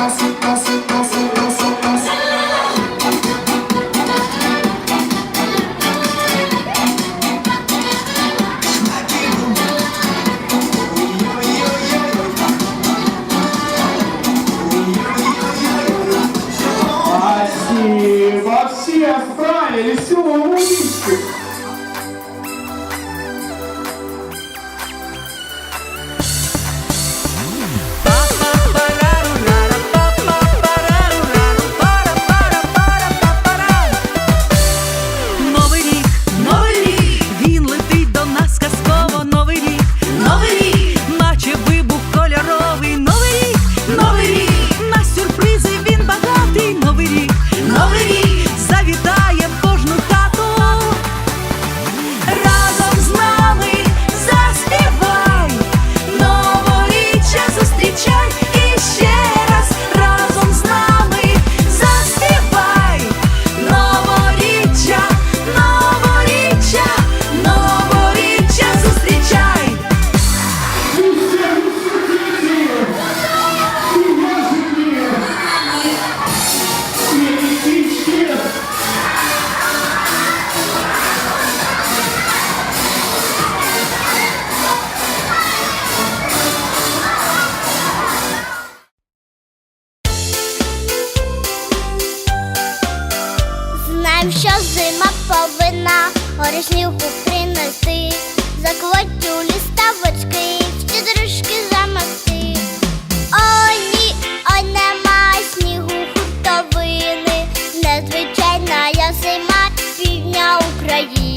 así. зима повинна горішнівку принести, заквотю ліставочки, щедрушки замести. Ой, ні, ой, нема снігу хутовини, незвичайна я зима півдня України.